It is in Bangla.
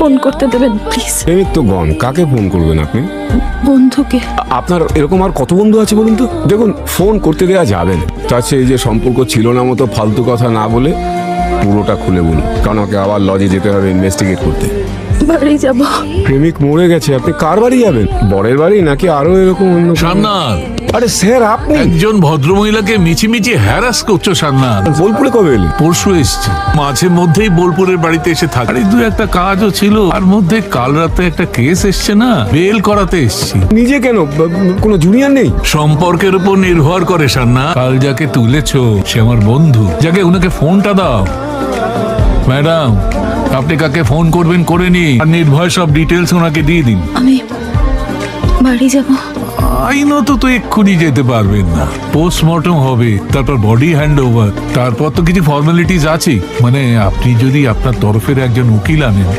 ফোন করতে দেবেন প্লিজ। প্রেমিক তো গন কাকে ফোন করবেন আপনি? বন্ধুকে। আপনার এরকম আর কত বন্ধু আছে বলুন তো? দেখুন ফোন করতে দেওয়া যাবে না। তার চেয়ে এই যে সম্পর্ক ছিল না মতো ফালতু কথা না বলে পুরোটা খুলে বলুন। কারণ আমাকে আবার লজে যেতে হবে ইনভেস্টিগেট করতে। বাড়ি যাব। প্রেমিক মরে গেছে আপনি কার বাড়ি যাবেন? বরের বাড়ি নাকি আরও এরকম অন্য সান্নাল আরে স্যার আপনি? একজন ভদ্রমহিলাকে মিছিমিছি হ্যারাস করছ সান্নাল। বোলপুরে কবে এলেন পরশু এসছি। মাঝে মধ্যেই বোলপুরের বাড়িতে এসে থাকে। আরে দু একটা কাজও ছিল। আর মধ্যে কাল রাতে একটা কেস এসছে না? বেল করাতে এসছি। নিজে কেন? কোনো জুনিয়র নেই? সম্পর্কের উপর নির্ভর করে সান্না কাল যাকে তুলেছো সে আমার বন্ধু। যাকে ওনাকে ফোনটা দাও। ম্যাডাম আপনি কাকে ফোন করবেন করে নিন। আর নির্ভয় সব ডিটেলস ওনাকে দিয়ে দিন। আমি বাড়ি যাব। আইনত তো এক্ষুনি যেতে পারবেন না। পোস্টমর্টম হবে, তারপর বডি হ্যান্ড ওভার তারপর তো কিছু ফর্মালিটিস আছে মানে আপনি যদি আপনার তরফের একজন উকিল আনেন